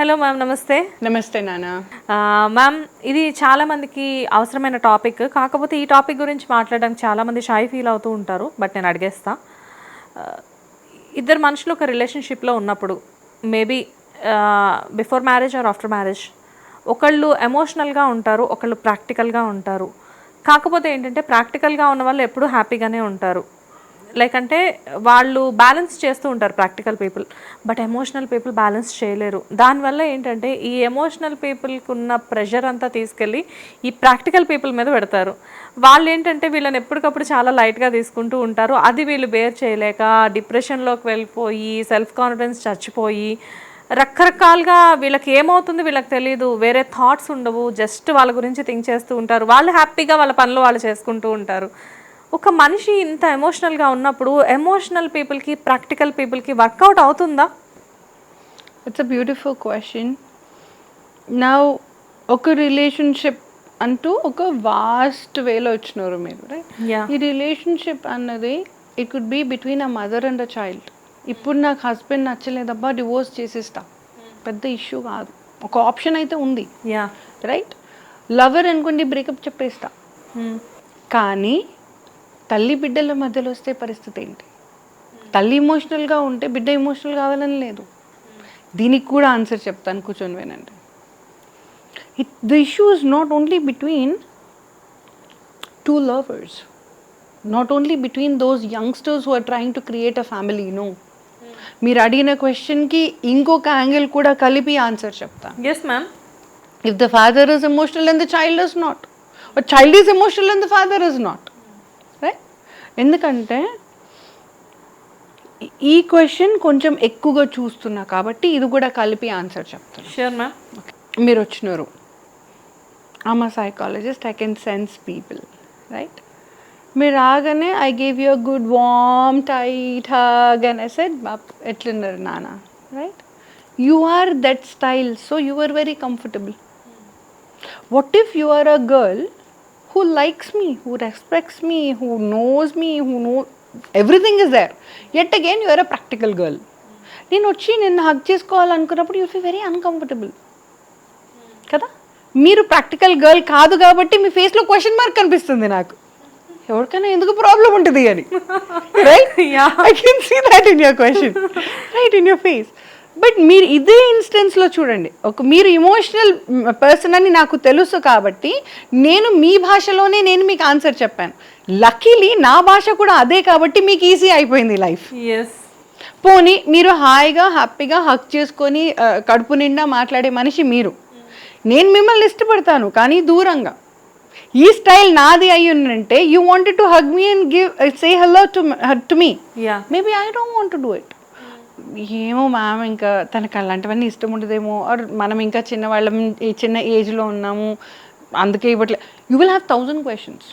Hello ma'am నమస్తే. నమస్తే నాన్న. ఆ, మ్యామ్ ఇది చాలా మందికి అవసరమైన టాపిక్. కాకపోతే ఈ టాపిక్ గురించి మాట్లాడడానికి చాలా మంది షై ఫీల్ అవుతూ ఉంటారు బట్ నేను అడిగేస్తా. ఇద్దరు మనుషులు ఒక రిలేషన్షిప్లో ఉన్నప్పుడు maybe before marriage or after marriage ఒకళ్ళు ఎమోషనల్గా ఉంటారు ఒకళ్ళు ప్రాక్టికల్గా ఉంటారు. కాకపోతే ఏంటంటే ప్రాక్టికల్గా ఉన్న వాళ్ళు ఎప్పుడూ హ్యాపీగానే ఉంటారు. లైక్ అంటే వాళ్ళు బ్యాలెన్స్ చేస్తూ ఉంటారు practical people but emotional people balance చేయలేరు. దానివల్ల ఏంటంటే ఈ ఎమోషనల్ పీపుల్కి ఉన్న ప్రెషర్ అంతా తీసుకెళ్ళి ఈ ప్రాక్టికల్ పీపుల్ మీద పెడతారు. వాళ్ళు ఏంటంటే వీళ్ళని ఎప్పటికప్పుడు చాలా లైట్గా తీసుకుంటూ ఉంటారు. అది వీళ్ళు బేర్ చేయలేక డిప్రెషన్లోకి వెళ్ళిపోయి సెల్ఫ్ కాన్ఫిడెన్స్ చచ్చిపోయి రకరకాలుగా వీళ్ళకి ఏమవుతుంది వీళ్ళకి తెలియదు వేరే థాట్స్ ఉండవు. జస్ట్ వాళ్ళ గురించి థింక్ చేస్తూ ఉంటారు. వాళ్ళు హ్యాపీగా వాళ్ళ పనులు వాళ్ళు చేసుకుంటూ ఉంటారు. ఒక మనిషి ఇంత ఎమోషనల్గా ఉన్నప్పుడు ఎమోషనల్ పీపుల్కి ప్రాక్టికల్ పీపుల్కి వర్కౌట్ అవుతుందా? ఇట్స్ అ బ్యూటిఫుల్ క్వశ్చన్ నా ఒక రిలేషన్షిప్ అంటూ ఒక వాస్ట్ వేలో వచ్చినారు మీరు రైట్ ఈ రిలేషన్షిప్ అన్నది it could be between a mother and a child ఇప్పుడు నాకు హస్బెండ్ నచ్చలేదబ్బా డివోర్స్ చేసేస్తా. పెద్ద ఇష్యూ కాదు. ఒక ఆప్షన్ అయితే ఉంది. యా రైట్ లవర్ అనుకోండి బ్రేకప్ చెప్పేస్తా. కానీ తల్లి బిడ్డల మధ్యలో వస్తే పరిస్థితి ఏంటి? తల్లి ఇమోషనల్గా ఉంటే బిడ్డ ఎమోషనల్ కావాలని లేదు. దీనికి కూడా ఆన్సర్ చెప్తాను కూర్చొని వినండి. It the issue is not only between two lovers not only between those youngsters who are trying to create a family no మీరు అడిగిన క్వశ్చన్కి ఇంకొక యాంగిల్ కూడా కలిపి ఆన్సర్ చెప్తాను. Yes ma'am father is emotional and the child is not. Or child is emotional and the father is not. right ఎందుకంటే ఈ- question కొంచెం ఎక్కువగా చూస్తున్నా కాబట్టి ఇది కూడా కలిపి ఆన్సర్ చెప్తాను షూర్ మ్యామ్ మీరు వచ్చినారు. ఆమె psychologist I can sense people right మీరు రాగానే I gave you good warm tight hug and I said ఎట్లున్నారు నాన్న? Right you are that style so you are very comfortable what if you are a girl who likes me who respects me who knows me who know everything is there. Yet again you are a practical girl. నేను వచ్చి నిన్ను hug చేసుకోవాలనుకున్నప్పుడు you feel very uncomfortable కదా? మీరు practical girl కాదు కాబట్టి మీ ఫేస్లో question mark కనిపిస్తుంది నాకు. ఎవరికైనా ఎందుకు ప్రాబ్లం ఉంటుంది అని. Right Yeah. I can see that in your question right in your face but మీరు ఇదే ఇన్స్టెన్స్లో చూడండి. ఒక మీరు ఇమోషనల్ పర్సన్ అని నాకు తెలుసు కాబట్టి నేను మీ భాషలోనే నేను మీకు ఆన్సర్ చెప్పాను. లక్కీలీ నా భాష కూడా అదే కాబట్టి మీకు ఈజీ అయిపోయింది లైఫ్ ఎస్ పోనీ మీరు హాయిగా హ్యాపీగా హక్ చేసుకొని కడుపు నిండా మాట్లాడే మనిషి మీరు. నేను మిమ్మల్ని ఇష్టపడతాను కానీ దూరంగా. ఈ స్టైల్ నాది అయి ఉందంటే you wanted to hug me and give say hello to to me yeah maybe I don't want to do it ఏమో మ్యామ్ ఇంకా తనకు అలాంటివన్నీ ఇష్టం ఉండదేమో. ఆర్ మనం ఇంకా చిన్నవాళ్ళం ఈ చిన్న ఏజ్లో ఉన్నాము అందుకే ఇవ్వట్లే. You will have thousand questions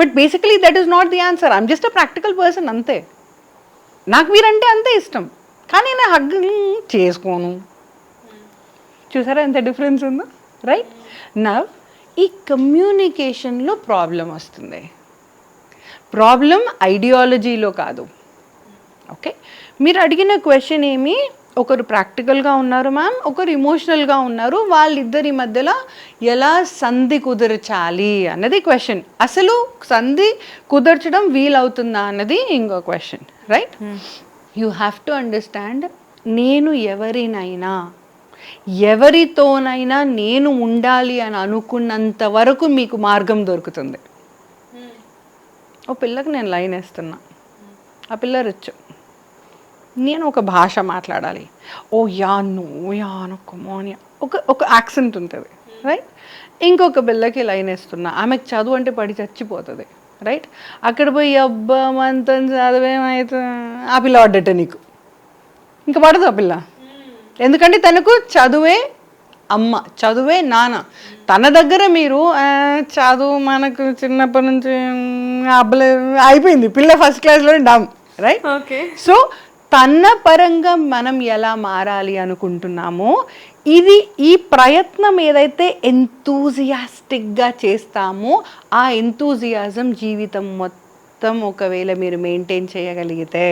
but basically that is not the answer I'm just a practical person అంతే. నాకు మీరంటే అంతే ఇష్టం. కానీ నేను హగ్ చేసుకోను. చూసారా ఎంత డిఫరెన్స్ ఉందో? రైట్ నవ్ ఈ కమ్యూనికేషన్లో ప్రాబ్లం వస్తుంది. ప్రాబ్లం ఐడియాలజీలో కాదు. ఓకే మీరు అడిగిన క్వశ్చన్ ఏమి? ఒకరు ప్రాక్టికల్గా ఉన్నారు మ్యామ్ ఒకరు ఇమోషనల్గా ఉన్నారు. వాళ్ళిద్దరి మధ్యలో ఎలా సంధి కుదర్చాలి అన్నది క్వశ్చన్ అసలు సంధి కుదర్చడం వీలవుతుందా అన్నది ఇంకో question right you have to understand నేను ఎవరినైనా ఎవరితోనైనా నేను ఉండాలి అని అనుకున్నంత వరకు మీకు మార్గం దొరుకుతుంది. ఓ పిల్లకి నేను లైన్ వేస్తున్నా. ఆ పిల్ల రిచ్. నేను ఒక భాష మాట్లాడాలి. ఓ యా నో యా నొక్కమోనియా ఒక ఒక యాక్సెంట్ ఉంటుంది రైట్ ఇంకొక పిల్లకి లైన్ వేస్తున్నా. ఆమెకు చదువు అంటే పడి చచ్చిపోతుంది రైట్ అక్కడ పోయి అబ్బా మంతం చదువేమైతే? ఆ పిల్ల పడ్డట నీకు. ఇంకా పడదు ఆ పిల్ల. ఎందుకంటే తనకు చదువే అమ్మ చదువే నాన్న. తన దగ్గర మీరు "ఆ, చదువు మనకు చిన్నప్పటి నుంచి అబ్బలే అయిపోయింది. పిల్ల ఫస్ట్ క్లాస్లో డమ్ రైట్ ఓకే. సో తన పరంగా మనం ఎలా మారాలి అనుకుంటున్నామో ఇది ఈ ప్రయత్నం ఏదైతే ఎంతూజియాస్టిక్గా చేస్తామో ఆ ఎంతూజియాజం జీవితం మొత్తం ఒకవేళ మీరు మెయింటైన్ చేయగలిగితే.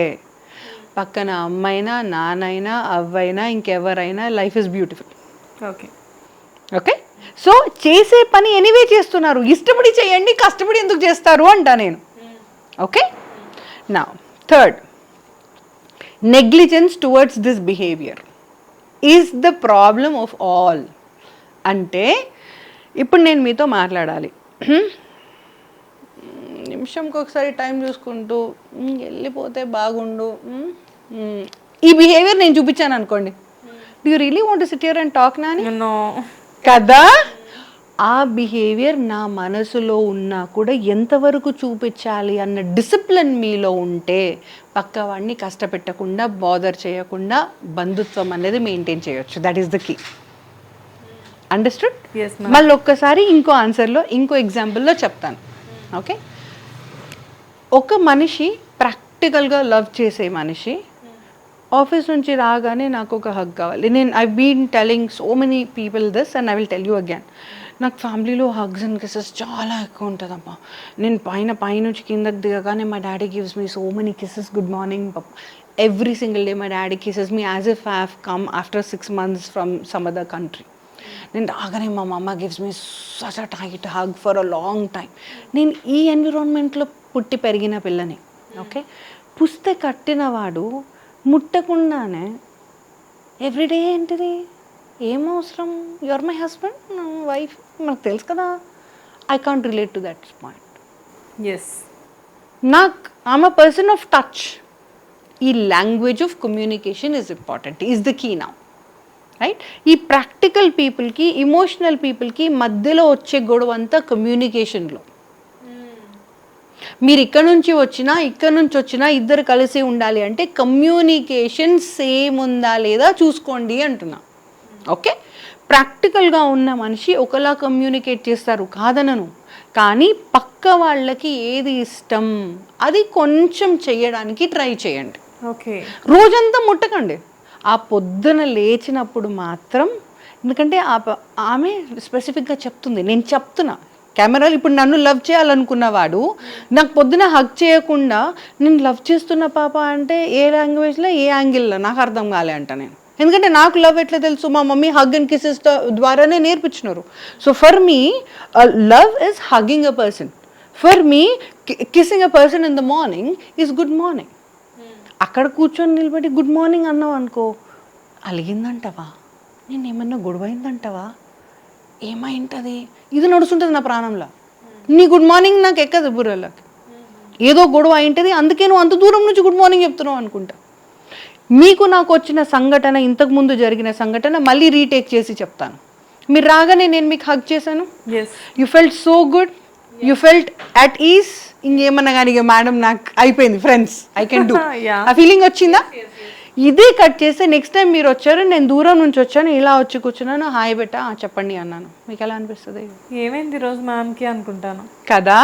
పక్కన అమ్మైనా నానైనా అవ్వైనా ఇంకెవరైనా life is beautiful okay. Okay? So చేసే పని ఎనీవే చేస్తున్నారు. ఇష్టపడి చేయండి కష్టపడి ఎందుకు చేస్తారు అంటా నేను. ఓకే? నా third negligence towards this behaviour is the problem of all అంటే ఇప్పుడు నేను మీతో మాట్లాడాలి. నిమిషంకి ఒకసారి టైం చూసుకుంటూ "మ్, వెళ్ళిపోతే బాగుండు మ్, మ్." ఈ బిహేవియర్ నేను చూపించాను అనుకోండి. Do really want sit here and talk నేను కదా? ఆ బిహేవియర్ నా మనసులో ఉన్నా కూడా ఎంతవరకు చూపించాలి అన్న డిసిప్లిన్ మీలో ఉంటే పక్కవాడిని కష్టపెట్టకుండా బాదర్ చేయకుండా బంధుత్వం అనేది మెయింటైన్ చేయొచ్చు. That is the key understood మళ్ళీ ఒక్కసారి ఇంకో ఆన్సర్లో ఇంకో ఎగ్జాంపుల్లో చెప్తాను. ఓకే ఒక మనిషి ప్రాక్టికల్గా లవ్ చేసే మనిషి ఆఫీస్ నుంచి రాగానే నాకు ఒక హగ్ కావాలి. నేను I been telling so many people this and I will tell you again నాకు ఫ్యామిలీలో హగ్స్ అండ్ కిసెస్ చాలా ఎక్కువ ఉంటుందమ్మా. నేను పైన పైనుంచి కిందకి దిగగానే మా daddy gives me so many kisses good morning pup every single day మా daddy kisses me as if have come after six months from some other country నేను రాగానే మా mamma gives me such a tight hug for a long time నేను ఈ ఎన్విరాన్మెంట్లో పుట్టి పెరిగిన పిల్లని okay పుస్తే కట్టినవాడు ముట్టకుండానే everyday ఏంటిది? ఏం అవసరం? యువర్ మై హస్బెండ్ వైఫ్ మనకు తెలుసు కదా. I can't relate to that point yes నాకు I'm a person of touch ఈ language of communication is important is the key నా రైట్ ఈ ప్రాక్టికల్ పీపుల్కి ఇమోషనల్ పీపుల్కి మధ్యలో వచ్చే గొడవ అంతా కమ్యూనికేషన్లో మీరు ఇక్కడ నుంచి వచ్చినా ఇక్కడ నుంచి వచ్చినా ఇద్దరు కలిసి ఉండాలి అంటే కమ్యూనికేషన్ సేమ్ ఉందా లేదా చూసుకోండి అంటున్నా. ఓకే? ప్రాక్టికల్గా ఉన్న మనిషి ఒకలా కమ్యూనికేట్ చేస్తారు కాదనను. కానీ పక్క వాళ్ళకి ఏది ఇష్టం అది కొంచెం చేయడానికి ట్రై చేయండి. ఓకే. రోజంతా ముట్టకండి. ఆ పొద్దున లేచినప్పుడు మాత్రం ఎందుకంటే ఆమె స్పెసిఫిక్గా చెప్తుంది నేను చెప్తున్నా. కెమెరాలు ఇప్పుడు నన్ను లవ్ చేయాలనుకున్నవాడు నాకు పొద్దున హగ్ చేయకుండా నేను లవ్ చేస్తున్న పాప అంటే ఏ లాంగ్వేజ్లో ఏ యాంగిల్లో? నాకు అర్థం కాలే అంట నేను. ఎందుకంటే నాకు లవ్ ఎట్లా తెలుసు? మా మమ్మీ హగ్ అండ్ కిసెస్ ద్వారానే నేర్పించినారు. So for me love is hugging a person for me kissing a person in the morning is good morning అక్కడ కూర్చొని నిలబడి గుడ్ మార్నింగ్ అన్నావు అనుకో అలిగిందంటవా? నేను ఏమన్నా గొడవైందంటవా ఏమైంటది ఇది నడుస్తుంటుంది నా ప్రాణంలో. నీ గుడ్ మార్నింగ్ నాకు ఎక్కదు బుర్రలోకి. ఏదో గొడవ అయింటది అందుకే నువ్వు అంత దూరం నుంచి గుడ్ మార్నింగ్ చెప్తున్నావు అనుకుంటా. మీకు నాకు వచ్చిన సంఘటన ఇంతకు ముందు జరిగిన సంఘటన మళ్ళీ రీటేక్ చేసి చెప్తాను. మీరు రాగానే నేను మీకు హగ్ చేశాను? You felt so good you felt at ease ఇంకేమన్నా కానీ మేడం నాకు అయిపోయింది ఫ్రెండ్స్ ఐ కెన్ డూ. ఆ ఫీలింగ్ వచ్చిందా? ఇదే కట్ చేస్తే నెక్స్ట్ టైం మీరు వచ్చారు నేను దూరం నుంచి వచ్చాను ఇలా వచ్చి కూర్చున్నాను హాయ్ బెట్ట చెప్పండి అన్నాను. మీకు ఎలా అనిపిస్తుంది? ఏమైంది ఈరోజు మ్యామ్కి అనుకుంటాను. కదా?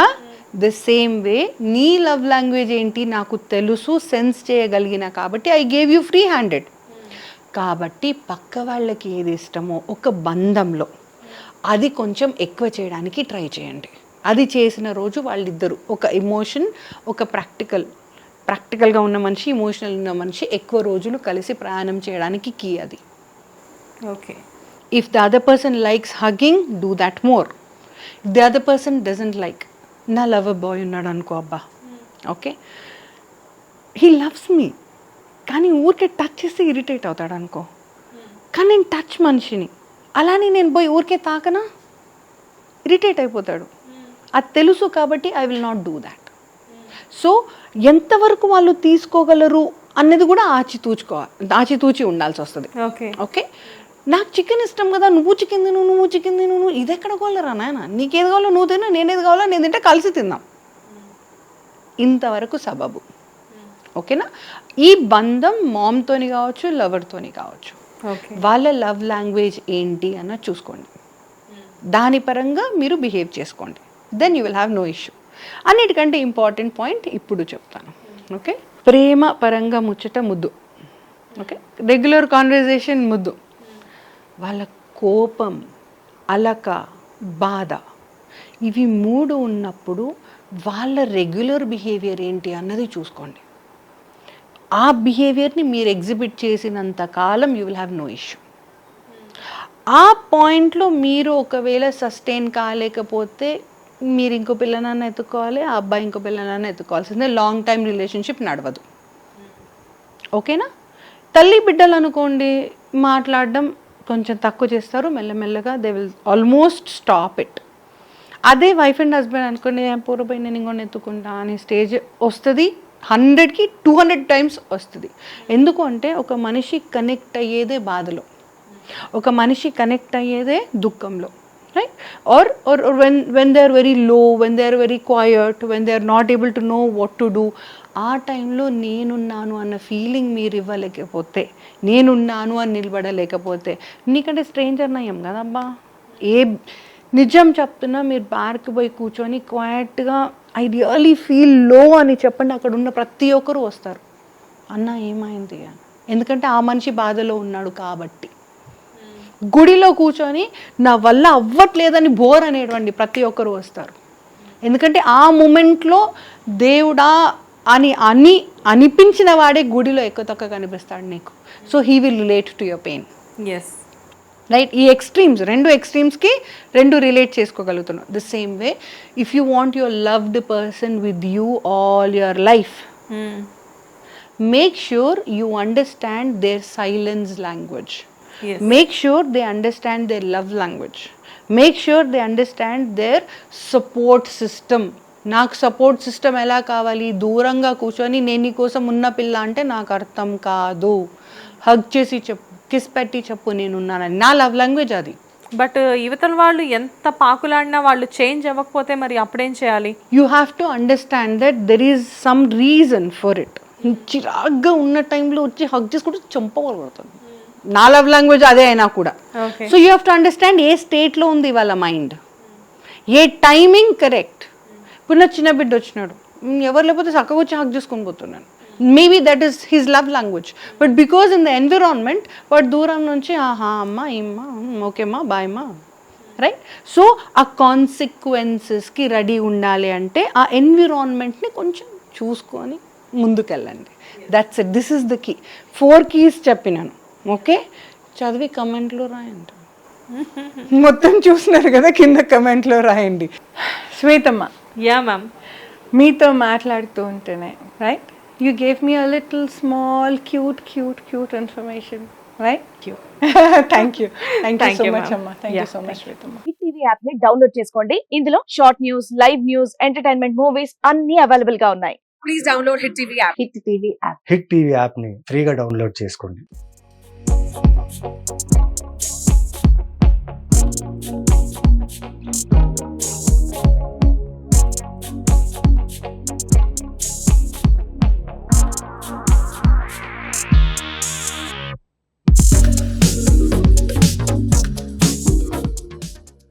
ద సేమ్ వే నీ లవ్ లాంగ్వేజ్ ఏంటి నాకు తెలుసు సెన్స్ చేయగలిగిన కాబట్టి I gave you free handed కాబట్టి పక్క వాళ్ళకి ఏది ఇష్టమో ఒక బంధంలో అది కొంచెం ఎక్కువ చేయడానికి ట్రై చేయండి. అది చేసిన రోజు వాళ్ళిద్దరు ఒక ఎమోషన్ ఒక ప్రాక్టికల్ ప్రాక్టికల్గా ఉన్న మనిషి ఇమోషనల్ ఉన్న మనిషి ఎక్కువ రోజులు కలిసి ప్రయాణం చేయడానికి కీ అది. Okay if the other person likes hugging do that more. If the other person doesn't like నా లవర్ బాయ్ ఉన్నాడు అనుకో అబ్బా. ఓకే? హీ లవ్స్ మీ కానీ ఊరికే టచ్ చేస్తే ఇరిటేట్ అవుతాడు అనుకో. కానీ నేను టచ్ మనిషిని. అలానే నేను పోయి ఊరికే తాకనా? ఇరిటేట్ అయిపోతాడు. అది తెలుసు కాబట్టి I will not do that so ఎంతవరకు వాళ్ళు తీసుకోగలరు అన్నది కూడా ఆచితూచుకోవాలి ఆచితూచి ఉండాల్సి వస్తుంది. Okay okay? నాకు చికెన్ ఇష్టం కదా నువ్వు చికెన్ తిను నువ్వు చికెన్ తిను నువ్వు ఇది ఎక్కడ కావాలరా నాయన. నీకేది కావాలో నువ్వు తిను నేనేది కావాలో నేను తింటే కలిసి తిందాం. ఇంతవరకు సబబు. ఓకేనా? ఈ బంధం మామ్తోని కావచ్చు లవర్తోని కావచ్చు. వాళ్ళ లవ్ లాంగ్వేజ్ ఏంటి అన్నది చూసుకోండి. దాని పరంగా మీరు బిహేవ్ చేసుకోండి. Then you will have no issue అన్నిటికంటే ఇంపార్టెంట్ పాయింట్ ఇప్పుడు చెప్తాను. ఓకే? ప్రేమ పరంగా ముచ్చట ముద్దు. ఓకే? రెగ్యులర్ కాన్వర్జేషన్ ముద్దు. వాళ్ళ కోపం అలక బాధ ఇవి మూడు ఉన్నప్పుడు వాళ్ళ రెగ్యులర్ బిహేవియర్ ఏంటి అన్నది చూసుకోండి. ఆ బిహేవియర్ని మీరు ఎగ్జిబిట్ చేసినంత కాలం you will have no issue. ఆ పాయింట్లో మీరు ఒకవేళ సస్టైన్ కాలేకపోతే మీరు ఇంకో పిల్లనన్నా ఎత్తుకోవాలి ఆ అబ్బాయి ఇంకో పిల్లనన్నా ఎత్తుకోవాల్సిందే లాంగ్ టైం రిలేషన్షిప్ నడవదు. ఓకేనా? తల్లి బిడ్డలు అనుకోండి మాట్లాడడం కొంచెం తక్కువ చేస్తారు మెల్లమెల్లగా they will almost stop it అదే వైఫ్ అండ్ హస్బెండ్ అనుకోండి పూర్వపై నేను ఇంకొని ఎత్తుకుంటా అనే స్టేజ్ వస్తుంది. హండ్రెడ్కి టూ హండ్రెడ్ టైమ్స్ వస్తుంది. ఎందుకు అంటే ఒక మనిషి కనెక్ట్ అయ్యేదే బాధలో. ఒక మనిషి కనెక్ట్ అయ్యేదే దుఃఖంలో. Right are are when when they are very low when they are very quiet when they are not able to know what to do ఆ టైంలో నేనున్నాను అన్న ఫీలింగ్ మీరు ఇవ్వలేకపోతే నేనున్నాను అని నిలబడలేకపోతే నీకంటే స్ట్రేంజర్ నయం కదబ్బా? ఏ నిజం చెప్తున్నా మీరు బార్కి పోయి కూర్చొని క్వైట్గా ఐ రియలీ ఫీల్లో అని చెప్పండి అక్కడ ఉన్న ప్రతి ఒక్కరు వస్తారు. అన్న ఏమైంది అని. ఎందుకంటే ఆ మనిషి బాధలో ఉన్నాడు కాబట్టి. గుడిలో కూర్చొని నా వల్ల అవ్వట్లేదని బోర్ అనేటువంటి ప్రతి ఒక్కరు వస్తారు. ఎందుకంటే ఆ మూమెంట్లో దేవుడా అని అని అనిపించిన వాడే గుడిలో ఎక్కువ ఎక్కతొక్క కనిపిస్తాడు నీకు. So he will relate to your pain yes right ఈ ఎక్స్ట్రీమ్స్ రెండు ఎక్స్ట్రీమ్స్కి రెండు relate చేసుకోగలుగుతున్నాం. The same way if you want your loved person with you all your life make sure you understand their silence language make sure they understand their love language make sure they understand their support system నాకు support system ఎలా కావాలి? దూరంగా కూర్చొని నేను నీ కోసం ఉన్న పిల్ల అంటే నాకు అర్థం కాదు. హగ్ చేసి చెప్పు కిస్ పెట్టి చెప్పు నేనున్నానని. నా లవ్ లాంగ్వేజ్ అది. బట్ యువతల వాళ్ళు ఎంత పాకులాడినా వాళ్ళు చేంజ్ అవ్వకపోతే మరి అప్పుడేం చేయాలి? You have to understand that there is some reason for it చిరాగ్గా ఉన్న టైంలో వచ్చి హగ్ చేసుకుంటే చంపగలుగుతుంది నా లవ్ లాంగ్వేజ్ అదే అయినా కూడా. So you have to understand ఏ స్టేట్లో ఉంది వాళ్ళ మైండ్ ఏ టైమింగ్ కరెక్ట్ ఇప్పుడు నా చిన్న బిడ్డ వచ్చినాడు. ఎవరు లేకపోతే చక్కగా వచ్చి హక్ చేసుకొని పోతున్నాను maybe that is his love language but because in the environment వాడు దూరం నుంచి ఆహా అమ్మ ఇమ్మ ఓకేమ్మా బాయమ్మా రైట్ సో ఆ కాన్సిక్వెన్సెస్కి రెడీ ఉండాలి అంటే ఆ ఎన్విరాన్మెంట్ని కొంచెం చూసుకొని ముందుకెళ్ళండి. That's it this is the key four keys చెప్పినాను. ఓకే చదివి కమెంట్లో రాయండి. మొత్తం చూసినారు కదా కింద కమెంట్లో రాయండి. శ్వేతమ్మ యా మ్యామ్ మీతో మాట్లాడుతూ ఉంటేనే right you gave me a little small cute cute cute information right thank you thank you Thank so you, much ma'am. అమ్మా thank you Yeah, so thank much శ్వేతమ్మ hit TV యాప్ని download చేసుకోండి. ఇందులో short news live news entertainment movies అన్ని అవైలబుల్గా ఉన్నాయి. Please download hit TV app hit TV app hit TV యాప్ని ఫ్రీగా download చేసుకోండి.